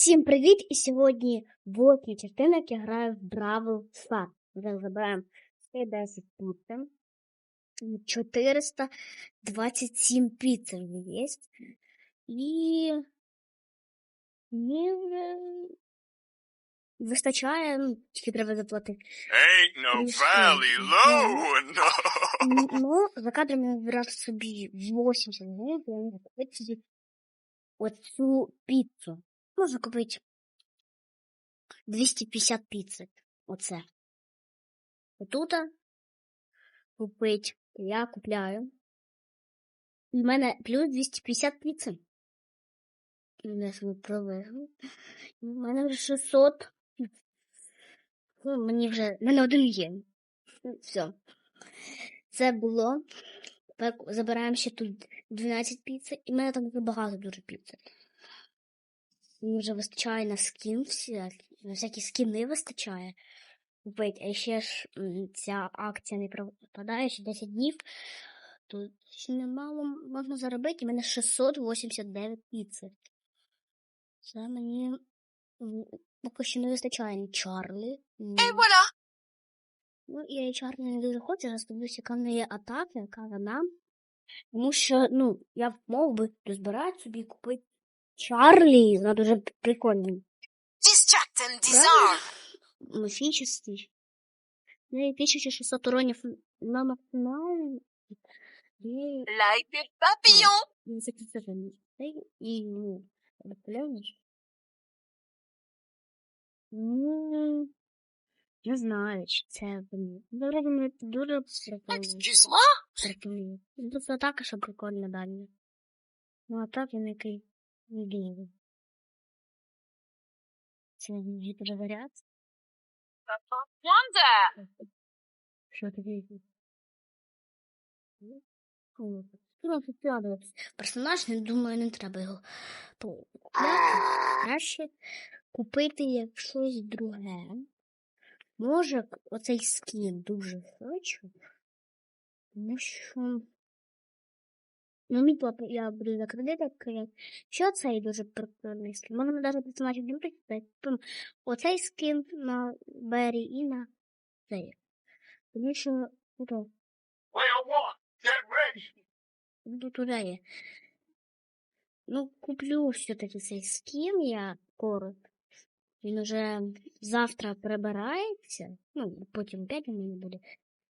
Всім привіт! І сьогодні частина, як я граю в Бравл Stars. Зараз забираємо 110 піцем. 427 піц вже є. І мені вже вистачає, ну, тільки треба заплатити. Ain't no valley low, no. Ну, за кадром я вибирав собі 80 гривень, я можу купити собі оцю піцу. Можна купити 250 піци. Оце. Отут купить я купляю. У мене плюс 250 піци. У мене вже 600. Ну, мені вже. У мене один є. Все. Це було. Забираємо ще тут 12 піци, і в мене там багато дуже піци. Мені вже вистачає на скін всякі, на всякі скіни вистачає. Купить, а ще ж ця акція не пропадає ще 10 днів. Тут ще немало можна заробити, і мене 689 піци. Це мені поки що не вистачає ні Чарлі. Ні... voilà. Ну, я і Чарлі не дуже хочу, зараз дивлюся, яка в неї атака, яка вона. Тому що, ну, я мов би дозбирати собі купити Чарлі, вона дуже прикольна. Distract and disarm. Міфічний. В неї 1600 уронів на максимальному. І Like the papillon. не закріплений. І, ну, розпиляєш? Ну, не знаю, чи це блін. Дуже мені дуже прикольно. Excuse-moi. Прикольно. Ну, це атака, що прикольно далі. Ну, а так він який Wonder. Що таке? Ну, круто. Ну. Персонаж, не думаю, не треба його. Краще купити як щось друге. Може, оцей скін дуже хочу. Тому що. Ну, мій папа, я буду за кредит, як що цей дуже прикольний скін. Можна навіть персонажів не прочитати. Оцей скін на Бері і на цей. Тому що, ну, то. Ну, туди є. Ну, куплю все-таки цей скін я скоро. Він уже завтра прибирається. Ну, потім опять у мене буде.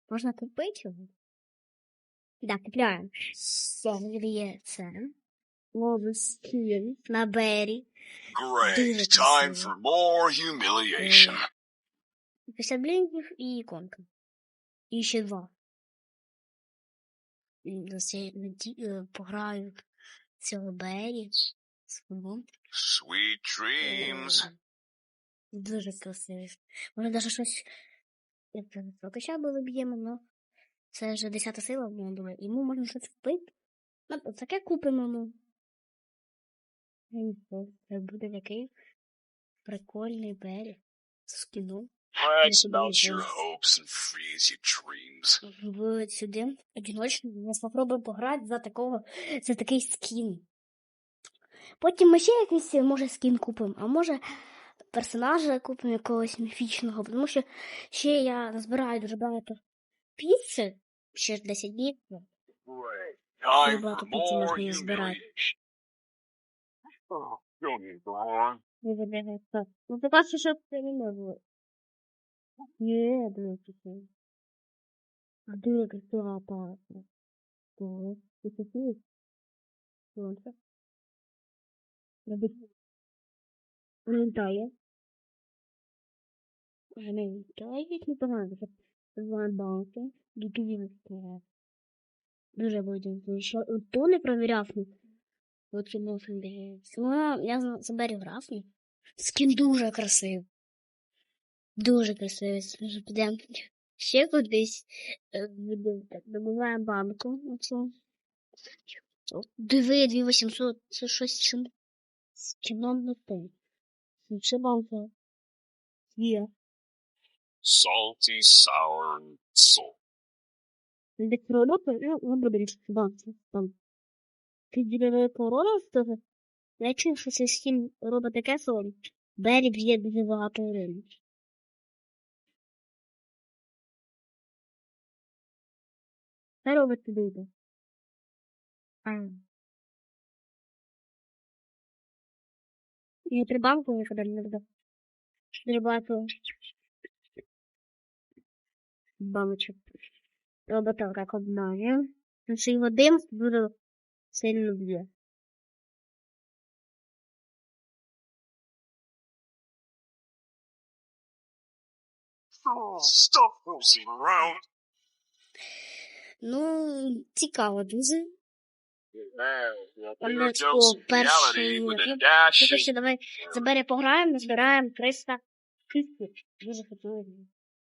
Можна купити його. Да, є це. Новий скін на Бері. Great. Time for more humiliation. 50 блінків і іконка. І ще два. Я пограю цього Бері. Sweet dreams. Е, Дуже красивий. Може навіть щось. Як це прокача було б'ємо, но це вже 10 сила, я думаю. Йому можна щось вбити. Ну, таке купимо, ну. Я Це буде такий прикольний Бері. З кіном. Let's Yes, your hopes and freeze your dreams. в сюди одиночно. Я спробую пограти за такого, за такий скін. Потім ми ще якийсь, може, скін купимо, а може персонажа купимо якогось міфічного, тому що ще я назбираю дуже багато піци, ще ж 10 днів. Great. Time About for to put some more of these, but I- humiliation. Oh, don't need to on. Не забігається. Ну, ти бачиш, що це не можу. Є, дивіться. А дуже красива апаратна. Так, ти хотів? Сонце. Робить. Не літає. Не літає, як не погано. Два банки. Дуже вистачає. Дуже буде. Ще то не провіряв. От кіно Ну, я за- заберу графні. Скін дуже красивий. Дуже красивий. Може, Підемо ще кудись. Е, Добуваємо банку. Оцю. Диви, 2800. Це щось чим... з кіном не те. Ще банка. Є. Salty, sour, and salt. Десь продукти, ну, виберіть банки. Там. Ти діловий корона з того Я чув, що цей скін робить таке, що Бері б'є дуже багато гривень. Що робить туди йде? А. Я прибавку ніколи не буду. Прибавку. Бамочок. Робота обманює. Тому що його дим дуже сильно б'є. Stop moving around. Ну, цікаво дуже. Of перший ну, of що давай забере пограємо, збираємо 300 тисяч. Дуже хотіли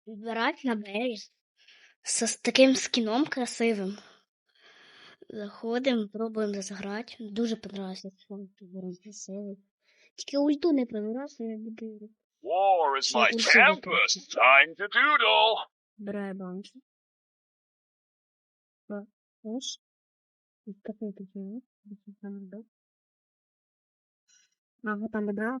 Відбирають на беріз з таким скіном красивим. Заходимо, пробуємо зіграти. Дуже понравився. Тільки ульту не понравився, я буду. War is my tempest, time to doodle. Брай банки. Ага, там добре.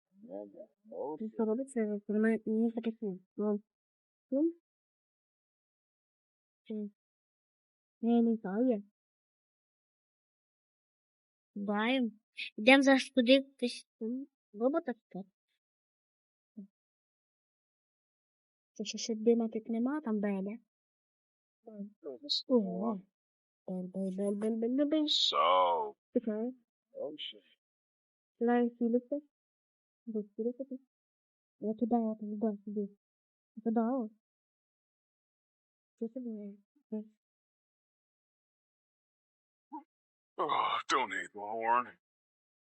Що робиться, коли не хотіли. Ну, Не, знаю. Баєм. Йдемо зараз туди, хтось робота таке. Це ще ще дима тут нема, там беля. Ого. Бель-бель-бель-бель-бель-бель. so. Таке. Oh, shit. Знаю, сілиться. Ви сілиться тут? Я туди, я туди, сюди. Я туди, о. Що це було? Oh, don't need the horn.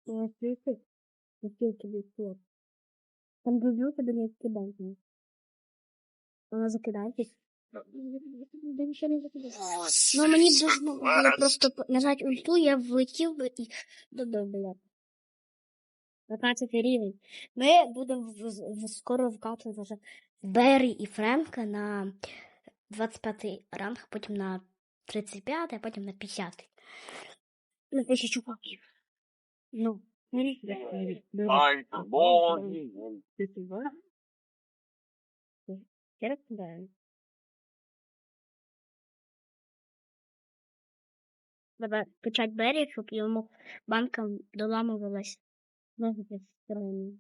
Я сілиться. Я сілиться від слов. Там дублюка до неї кидають. Вона закидає. Да нічого не закидає. Ну, мені должно було просто п- нажати ульту, я влетів би і добив, блядь. 15 рівень. Ми будемо скоро вкачувати вже Беррі і Френка на 25 ранг, потім на 35, а потім на 50. На тисячу копів. Ну, не. Я розповідаю. Треба качати Беррі, щоб йому банка доламувалась. Ноги зі сторони.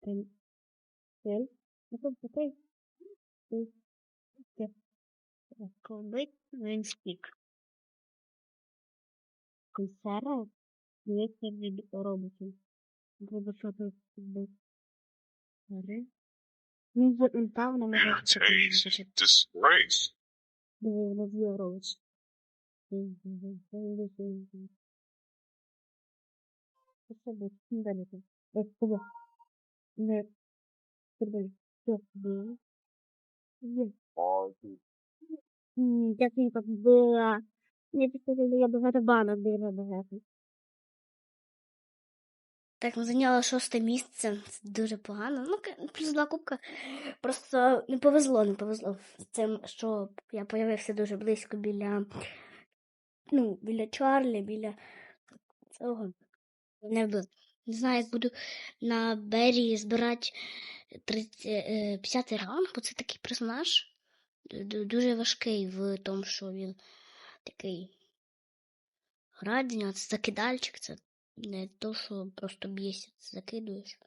Ти- ти? Ну, тут такий. Ти. Ти. Колбик, він спік. Консерва, дивиться від роботів. Треба що тут робити. Гори. Він за ультав на мене. Taste disgrace. Диви, на дві робить. Не далі. Ось туди. Не. Все, туди. Є. М, Як він так була. Не підказали, я багато банок біла багато. Так, ми зайняли шосте місце. Це дуже погано. Ну, плюс два кубка. Просто не повезло, не повезло. Цим, що я появився дуже близько біля. Ну, біля Чарлі, біля цього. Не, вбив. не знаю, як буду на Бері збирати 30, е, 50 ранг, бо це такий персонаж. Дуже важкий в тому, що він такий з це закидальчик, це не то, що просто б'єшся, це закидуєш.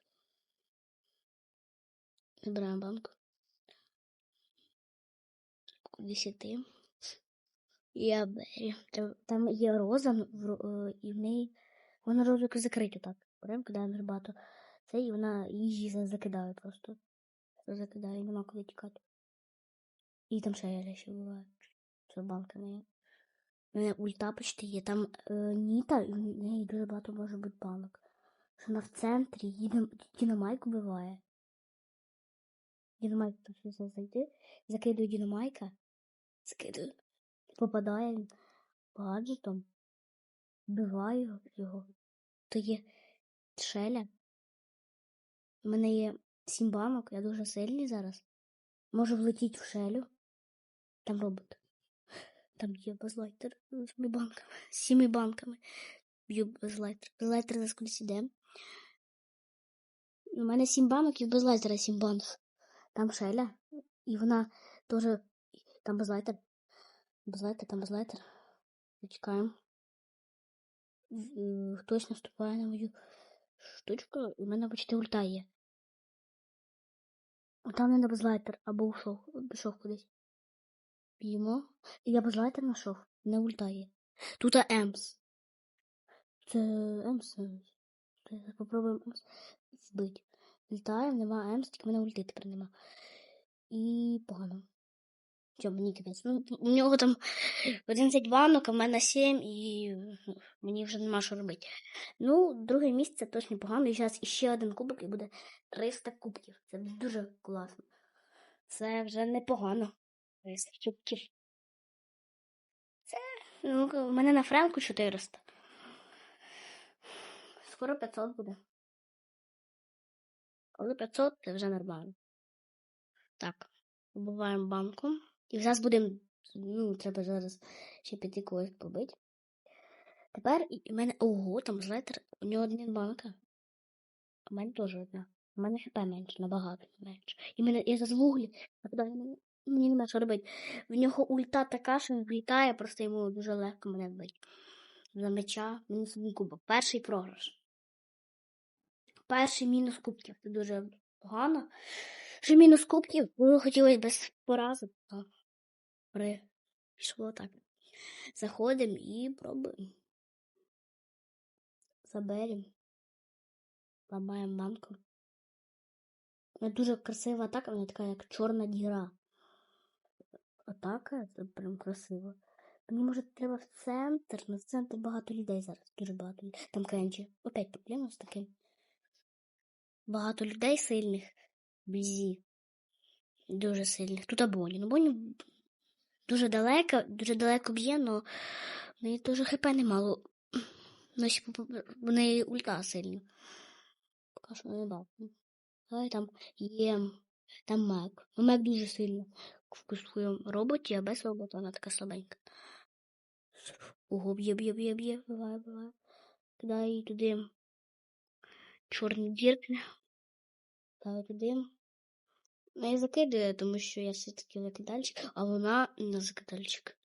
Збираємо банку. 10. Я Бері. Там, там є роза в, е, і в неї. Вона ролик закриті так. Беремо, кидаємо грибато. Це і вона за- закидає просто. Закидає, нема коли тікати. І там ще буває. Це банка не. У мене ульта почти є. Там е, Ніта, в неї дуже багато може бути банок. Що вона в центрі їде, Дінамайк вбиває. Дінамайк щось зайти. Закидую Дінамайка. Закидую. Попадає гаджетом. Вбиваю його. То є шеля. У мене є сім банок, я дуже сильний зараз. Можу влетіти в шелю. Там робот. Там є безлайтер з банками. З сіми банками. Б'ю безлайтер. Безлайтер зараз кудись іде. У мене сім банок і в безлайтера сім банок. Там шеля. І вона теж. Там безлайтер. Безлайтер, там безлайтер. Чекаємо. Хтось наступає на мою штучку, і в мене почти ульта є. А Там не безлайтер, або ушов, пішов кудись. Б'ємо. І я безлайтер знайшов, не ульта є. Тут Емс. Це Емс. Попробуємо Емс збити. Літаємо, нема Емс, тільки в мене ульти тепер нема. І погано. Мені капець. Ну, у нього там 11 банок, а в мене 7, і мені вже нема що робити. Ну, друге місце точно непогано. І зараз іще один кубок і буде 300 кубків. Це дуже класно. Це вже непогано. 300 кубків. Це, ну, в мене на френку 400. Скоро 500 буде. Коли 500, це вже нормально. Так, вбиваємо банку. І зараз будемо. Ну, треба зараз ще піти когось побити. Тепер і мене. Ого, там злетер. У нього одна банка. В мене теж одна. У мене хп менше, набагато менше. І мене я зараз в углі, а куди мені, мені що робити. В нього ульта така, що він влітає, просто йому дуже легко мене вбити. За меча мінус один кубок. Перший програш. Перший мінус кубків. Це дуже погано. Що мінус кубків, було хотілося без порази. А При... Пішло так. Заходимо і пробуємо. Заберемо. Ламаємо банку. Вона дуже красива атака, вона така як чорна діра. Атака, це прям красиво. Мені може треба в центр, але в центр багато людей зараз. Дуже багато людей. Там Кенджі. Опять проблема з таким. Багато людей сильних. Близі. Дуже сильних. Тут Абоні. Ну Боні дуже далеко, дуже далеко б'є, але в неї теж хп немало. Ну, в неї ульта сильна. Поки не дав. Але там є там Мек. Ну, Мек дуже сильно в своєму роботі, а без робота вона така слабенька. Ого, б'є, б'є, б'є, б'є, биває. Кидаю їй туди чорні дірки. Кидаю туди. Ну, я закидаю, тому що я все-таки закидальчик, а вона не закидальчик.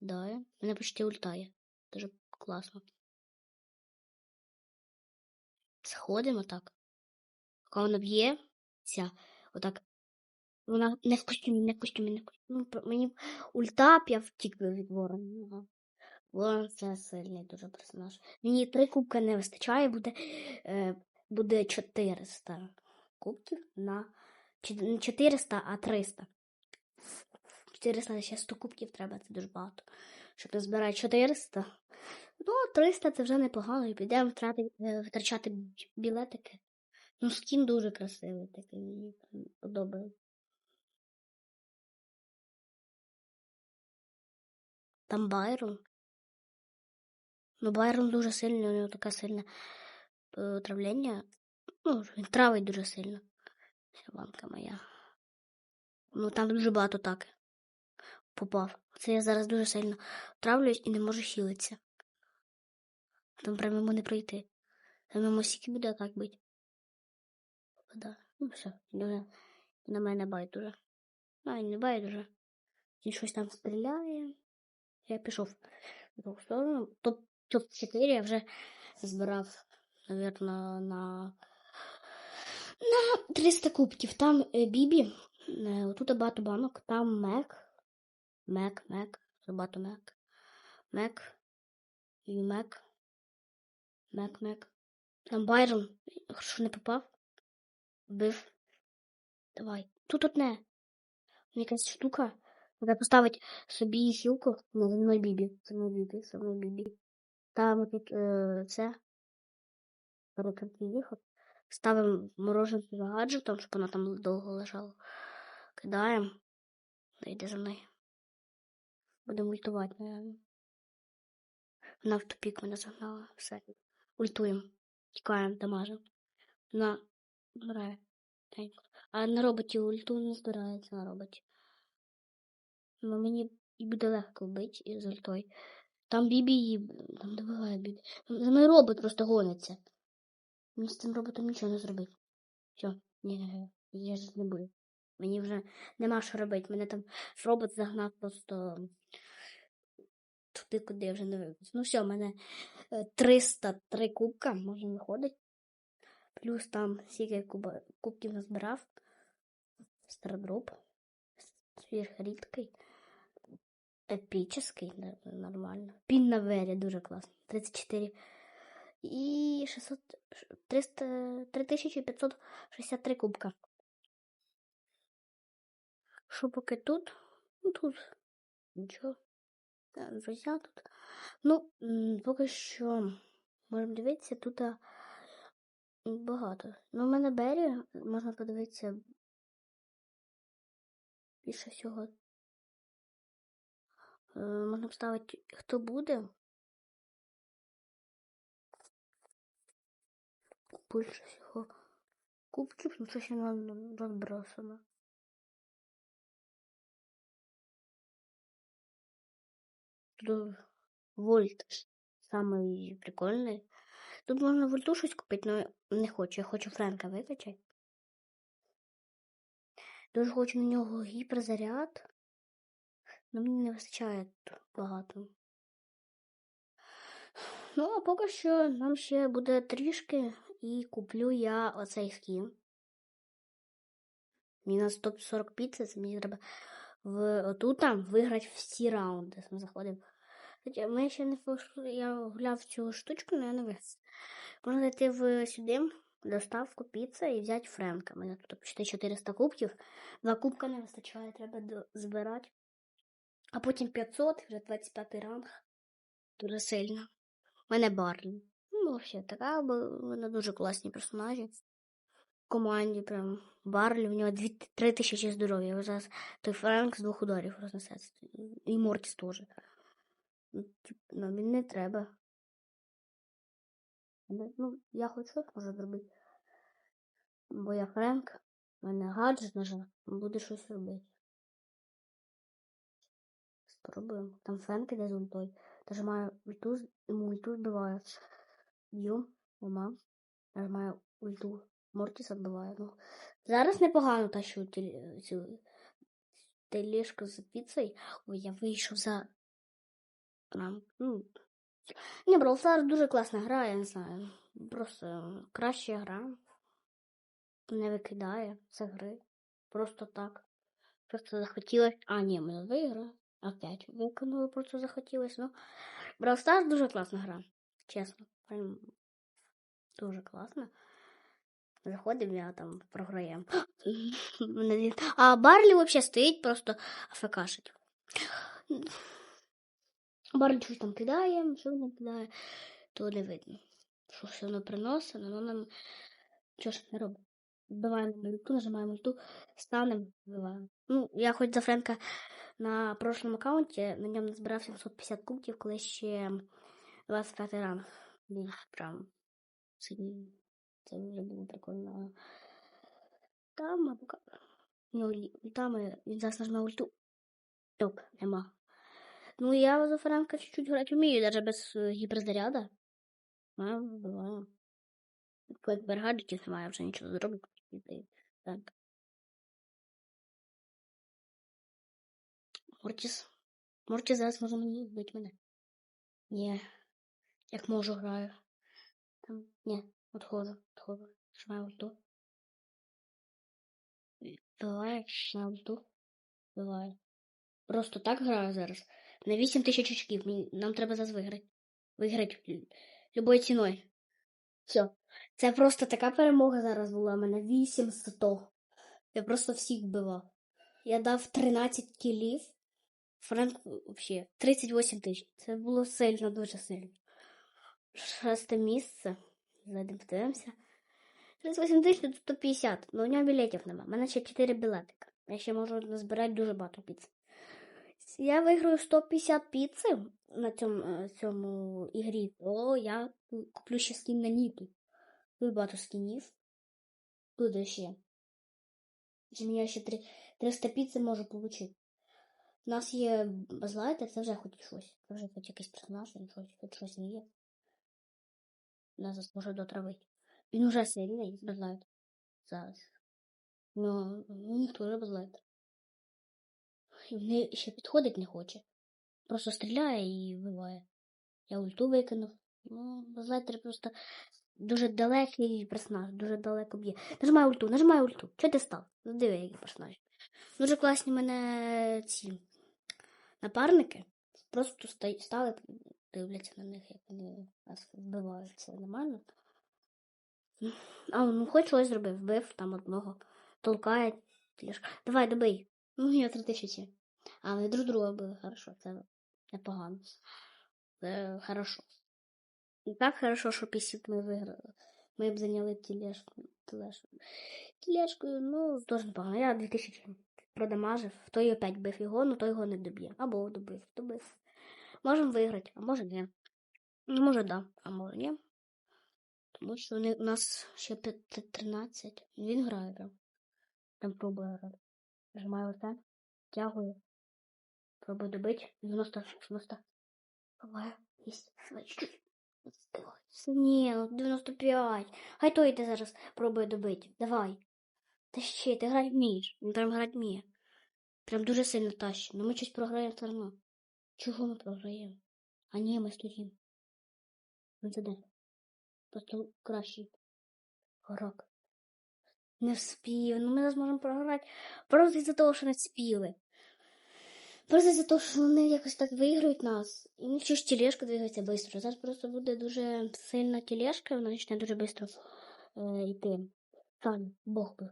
Да, мене почти ультає. Дуже класно. Сходимо так. Поки вона б'є, ця, отак. Вона не в костюмі, не в костюмі, не в костюмі. Ну, Мені ульта я втік від ворона. Ага. Ворон це сильний дуже персонаж. Мені три кубка не вистачає, буде, е, буде 400 кубків на 400, а 300. 400 ще 100 кубків треба, це дуже багато. Щоб назбирати 400. Ну, 300 це вже непогано, і підемо е, витрачати білетики. Ну, скін дуже красивий такий, мені подобається. Там Байрон. Ну, Байрон дуже сильний, у нього таке сильне е, отравлення. Ну, він травить дуже сильно. Банка моя. Ну, там дуже багато так. Попав. Це я зараз дуже сильно травлюсь і не можу хілитися. Там прямо йому не пройти. Там йому стільки буде так бить. Да. Ну все, дуже на мене байдуже. А, не байдуже. Він щось там стріляє. Я пішов в другу сторону. Топ, топ 4 я вже збирав, наверно, на, на 300 кубків. Там е, Бібі, е, отут багато банок, там Мек. Мек, Мек, багато Мек. Мек. І Мек. Мек, Мек. Там Байрон. Що не попав? Вбив. Давай. Тут одне. Якась штука. Треба поставити собі хілку на зі мною бібі. Зі мною бібі, зі мною бібі. Ставимо тут е, це. Перекрити виход. Ставимо мороженку за гаджетом, щоб вона там довго лежала. Кидаємо. Йде за мною. Будемо ультувати, наверное. Вона в тупік мене загнала. Все. Ультуємо. Тікаємо, дамажимо. Вона. Тенько. А на роботі ульту не збирається на роботі. Ну мені і буде легко вбити із ультою. Там Бібі її там добиває Бібі. За мною робот просто гониться. Мені з цим роботом нічого не зробити. Все, ні, я ж не буду. Мені вже нема що робити. Мене там робот загнав просто туди, куди я вже не вибусь. Ну все, в мене е, 303 кубка, може виходить. Плюс там скільки куба, кубків назбирав. Стародроп. Сверхрідкий. Епічний, нормально. Пін на вері, дуже класно. 34. І 600, 300, 3563 кубка. Що поки тут? Ну тут нічого. Друзі тут. Ну, поки що можемо дивитися, тут багато. Ну, в мене Бері, можна подивитися більше всього. Е, Можна вставити, хто буде. Більше всього кубків, ну це ще не розбросано. Тут вольт самий прикольний. Тут можна вольту щось купити, але не хочу. Я хочу Френка викачати. Дуже хочу на нього гіперзаряд. але мені не вистачає багато. Ну, а поки що нам ще буде трішки і куплю я оцей скін. Мінус 140 піци, це мені треба в отут там виграти всі раунди. Ми заходимо. Хоча Ми ще не я гуляв цю штучку, але я не виграв. Можна зайти в сюди, доставку піца і взяти Френка. У мене тут почти 400 кубків. Два кубка не вистачає, треба збирати. А потім 500, вже 25 ранг. Дуже сильно. У мене Барлі. Взагалі, така, вона дуже класні персонажі. В команді прям Барлі, в нього 3 тисячі здоров'я. Зараз той Френк з двох ударів рознесеться. І Мортіс теж. Ну, він не треба. Ну, я хочу щось може зробити. Бо я Френк, в мене гаджет нажав, буде щось робити. Спробуємо. Там Френк іде з ультою. Нажимаю ульту, з- йому ульту збиваю. Б'ю, ума. Нажимаю ульту. Мортіс відбиваю. Ну, зараз непогано тащу тілі- цю тележку з піцею. Ой, я вийшов за Прям, ну. Ні, Brawl Stars дуже класна гра, я не знаю. Просто краща гра. Не викидає з гри. Просто так. Просто захотілось. А, ні, ми виграли. Опять виконали, просто захотілось. Ну, Brawl Stars дуже класна гра. Чесно. Прям дуже класна. Заходимо, я там програємо. А Барлі взагалі стоїть, просто АФКшить. Барлі щось там кидає, що воно кидає, то не видно. Що все воно приносить, воно нам що ж не робить. Вбиваємо мульту, нажимаємо мульту, станемо, вбиваємо. Ну, я хоч за Френка на прошлому аккаунті, на ньому назбирав 750 кубків, коли ще 25 ранг. Був прям сильний. Це вже було прикольно. Там, а. Ну, там він зараз нажме ульту. Оп, нема. Ну, я за Франка чуть-чуть грати вмію, даже без е, гіперзаряда. А, буває. Коли тепер немає, вже нічого зробити. Так. Мортіс. Мортіс зараз може мені вбити мене. Ні. Як можу граю. Там, ні, отходу, отходу. Нажимаю ульту. Буває, на ульту. Буває. Просто так граю зараз. На 8 тисяч очків. Нам треба зараз виграти. Виграти лю- любою ціною. Все. Це просто така перемога зараз була. У мене 8 100. Я просто всіх вбивав. Я дав 13 кілів. Франк взагалі 38 тисяч. Це було сильно, дуже сильно. Шосте місце. Зайдемо подивимося. 38 тисяч тут 150, але у нього білетів нема. У мене ще 4 білетика. Я ще можу назбирати дуже багато піц. Я виграю 150 піци на цьому, е, цьому ігрі, то я куплю ще скін на Ніку. Дуже багато скінів. Буде ще. Я ще три- 300 піци можу отримати. У нас є базлайтер, це вже хоч щось. Це вже хоч якийсь персонаж, хоч щось не є. Нас може дотравити. Він уже сильний, базлайтер. Зараз. Ну, ніхто вже базлайтер. І вони ще підходить не хоче. Просто стріляє і вбиває. Я ульту викинув. Ну, базлайтер просто дуже далекий персонаж, дуже далеко б'є. Нажимай ульту, нажимай ульту. Чого ти став? Ну, Диви, який персонаж. Дуже класні мене ці напарники. Просто стали, дивляться на них, як вони нас вбивають. Це нормально. А, ну хоч щось зробив, вбив там одного. Толкає. Давай, добий. Ну, я три тисячі. А вони друг друга били, хорошо, це непогано. Це хорошо. І так хорошо, що після ми виграли. Ми б зайняли тілешку. Тілешку. Тілешкою, ну, теж непогано. Я 2000 продамажив. Той опять бив його, ну той його не доб'є. Або добив, добив. Можемо виграти, а може ні. Ну, може да, а може ні. Тому що у нас ще 13. Він грає там. Там пробує грати. Нажимаю оце, тягую. Пробую добити. 90, 90. Буває. Ні, ну 95. Хай той йде зараз пробує добити. Давай. Та ще, ти грати вмієш. Він прям грати вміє. Прям дуже сильно тащить. Ну ми щось програємо все одно. Чого ми програємо? А ні, ми стоїмо. Ну це? Просто кращий грок. Не вспів. Ну ми зараз можемо програти. Просто із-за того, що не спіли. Просто із-за того, що вони якось так виграють нас. І ну, чи ж тележка двигається швидко. Зараз просто буде дуже сильна тележка, вона почне дуже швидко е, йти. Сань, Бог би.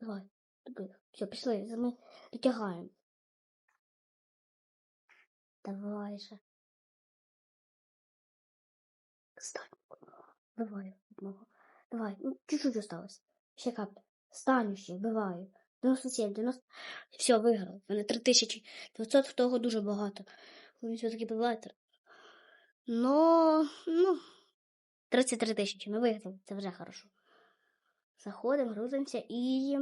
Давай, добив. Все, пішли, ми дотягаємо. Давай же. Стань. Вбиваю одного. Давай, ну чуть-чуть осталось. Ще капля. Стану ще, вбиваю. 97, 90. Все, виграв. У мене 3900, в того дуже багато. Він все-таки бивайтер. Но, ну, 33 тисячі. Ми виграли. Це вже хорошо. Заходимо, грузимося і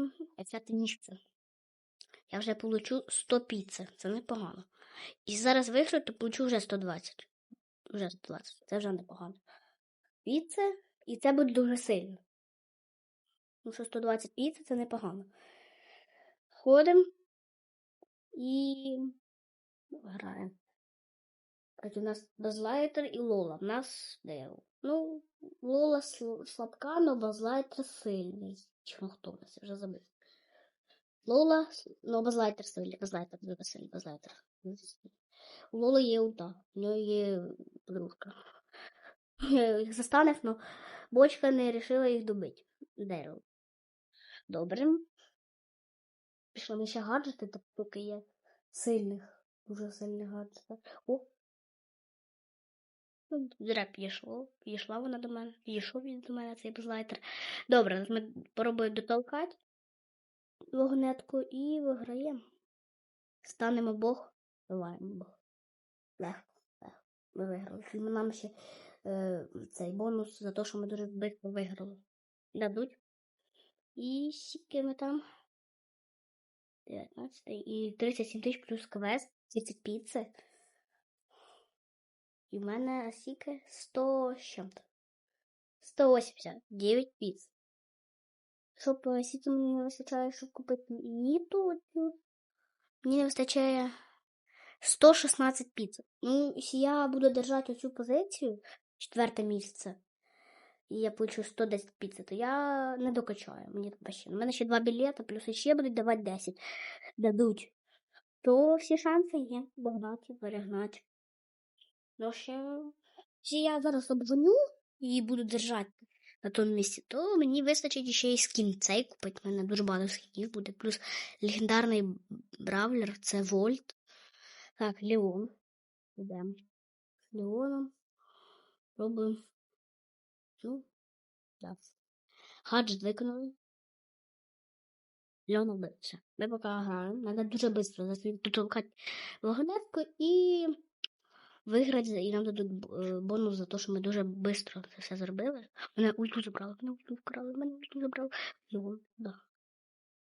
п'яте місце. Я вже получу 100 піци. Це непогано. І зараз виграю, то получу вже 120. Вже 120. Це вже непогано. Піци, і це буде дуже сильно. Ну, що 120 піци це непогано. Ходимо і граємо. Так, у нас Базлайтер і Лола. В нас де? Ну, Лола сл- слабка, але Базлайтер сильний. Чи хто в нас я вже забив. Лола, ну Базлайтер сильний, Базлайтер дуже сильний, Базлайтер. У Лоли є ульта, у нього є подружка. Їх застанев, але бочка не вирішила їх добити. Дерево. Добре. Пішли ми ще гаджети, так поки є сильних, дуже сильних гаджетів. О! Ну, Зря підійшло. Підійшла вона до мене. Підійшов він до мене цей безлайтер. Добре, ми пробуємо дотолкати вогнетку і виграємо. Станемо Бог, вбиваємо. Легко, легко. Ми виграли. Нам ще е, цей бонус за те, що ми дуже швидко виграли. Дадуть. І скільки ми там? 19 і 37 тисяч плюс квест, 30 піци. І в мене скільки? 100 з чим-то. 189 піц. Щоб е, скільки мені не вистачає, щоб купити ніту, мені не вистачає 116 піц. Ну, я буду держати оцю позицію, четверте місце, і я получу 110 піци, то я не докачаю. Мені треба ще. У мене ще два білети, плюс ще будуть давати 10. Дадуть. То всі шанси є догнати, перегнати. Ну, ще, я зараз обгоню і буду держати на тому місці, то мені вистачить ще й скін цей купити. У мене дуже багато скінів буде. Плюс легендарний бравлер це Вольт. Так, Леон. Йдемо. З Леоном. Робимо. Ну, да. Гаджет виконали. Леон вбився. Ми поки граємо. Надо дуже швидко затолкати вагонетку і виграти. І нам дадуть е, бонус за те, що ми дуже швидко це все зробили. Мене ульту забрали, мене ульту вкрали, мене ульту забрали. Леон, да.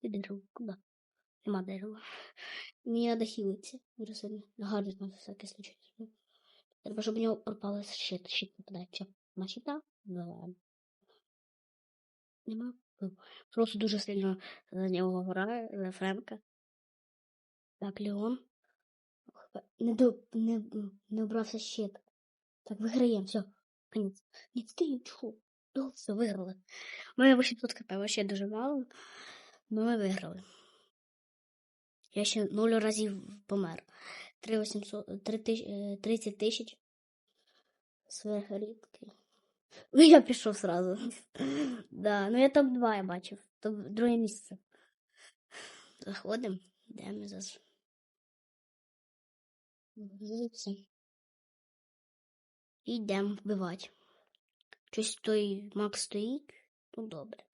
І дерево, куди? Нема дерева. Мені треба хілитися. Дуже сильно. Гаджет на всякий случай. Треба, щоб у нього пропали щит. Щит нападає. Все. На щита. Виливаємо. Нема. Просто дуже сильно за нього грає, за Френка. Так, Леон. Не, до, не, не обрався щит. Так, виграємо, все. Конець. Ні, ти чого? Ну, все, виграли. Мене 800 кп, вообще дуже мало. Но ми виграли. Я ще 0 разів помер. 3800, 30 тисяч. Сверхрідкий. Ну, я пішов сразу. да, ну я топ-2 я бачив. Топ друге місце. Заходимо. Де ми зараз? І йдемо вбивати. Щось той Макс стоїть. Ну добре.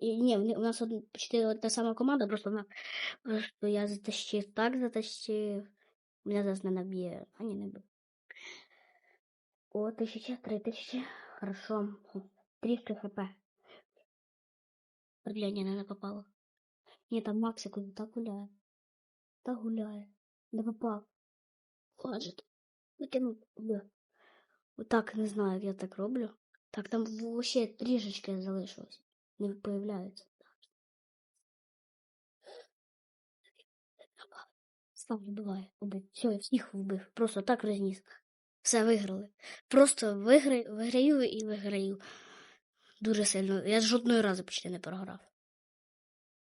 І- ні, у нас почти одна сама команда, просто вона просто я затащив так затащив. Мене зараз не наб'є. А не бив. О, тисяча, три тисячі. Хорошо. 300 хп. Бля, ні, не попало. Ні, там Максик так гуляє. Так гуляє. Не попав. Гаджет. Викинув. Отак, не знаю, як я так роблю. Так, там вообще трішечки залишилось. Не появляється. Ставлю, буває. Убив. Все, я всіх вбив. Просто так розніс. Все, виграли. Просто виграю, виграю і виграю. Дуже сильно. Я жодної разу почти не програв.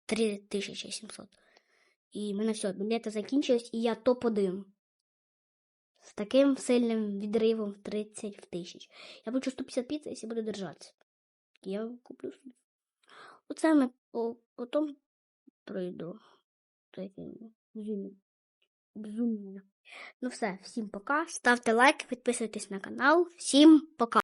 3700. І в мене все, білети закінчились, і я топ-1. З таким сильним відривом в 30 тисяч. Я хочу 155, якщо буду держатися. Я куплю собі. Оце ми потім пройду. Безумним. Ну все, всім пока. Ставте лайк, підписуйтесь на канал. Всім пока.